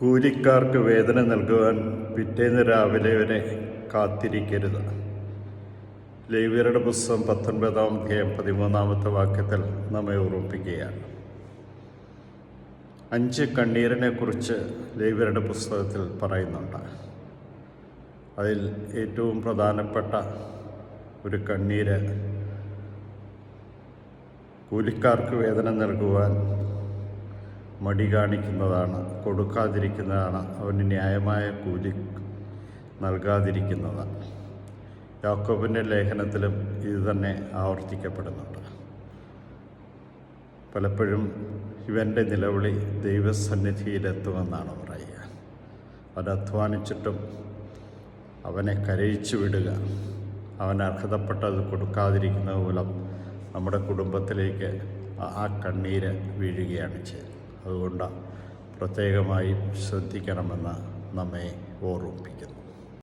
കൂലിക്കാർക്ക് വേദന നൽകുവാൻ പിറ്റേന്ന് രാവിലെ വരെ കാത്തിരിക്കരുത്. ലൈവ്യരുടെ പുസ്തകം പത്തൊൻപതാം അധ്യായം പതിമൂന്നാമത്തെ വാക്യത്തിൽ നമ്മെ ഓർമ്മിപ്പിക്കുകയാണ്. അഞ്ച് കണ്ണീരിനെ കുറിച്ച് ലേവിയറുടെ പുസ്തകത്തിൽ പറയുന്നുണ്ട്. അതിൽ ഏറ്റവും പ്രധാനപ്പെട്ട ഒരു കണ്ണീര് കൂലിക്കാർക്ക് വേദന നൽകുവാൻ മടി കാണിക്കുന്നതാണ് കൊടുക്കാതിരിക്കുന്നതാണ് അവന് ന്യായമായ കൂലി നൽകാതിരിക്കുന്നതാണ് യാക്കോബിന്റെ ലേഖനത്തിലും ഇത് തന്നെ ആവർത്തിക്കപ്പെടുന്നുണ്ട്. പലപ്പോഴും ഇവന്റെ നിലവിളി ദൈവസന്നിധിയിലെത്തുമെന്നാണ് പറയുക. അവൻ അധ്വാനിച്ചിട്ടും അവനെ കരയിച്ചു വിടുക അവൻ അർഹതപ്പെട്ടത് കൊടുക്കാതിരിക്കുന്നത് മൂലം നമ്മുടെ കുടുംബത്തിലേക്ക് ആ- കണ്ണീര് വീഴുകയാണ് ചെയ്യുന്നത് അതുകൊണ്ട് പ്രത്യേകമായി ശ്രദ്ധിക്കണമെന്ന് നമ്മെ ഓർമ്മിപ്പിക്കുന്നു.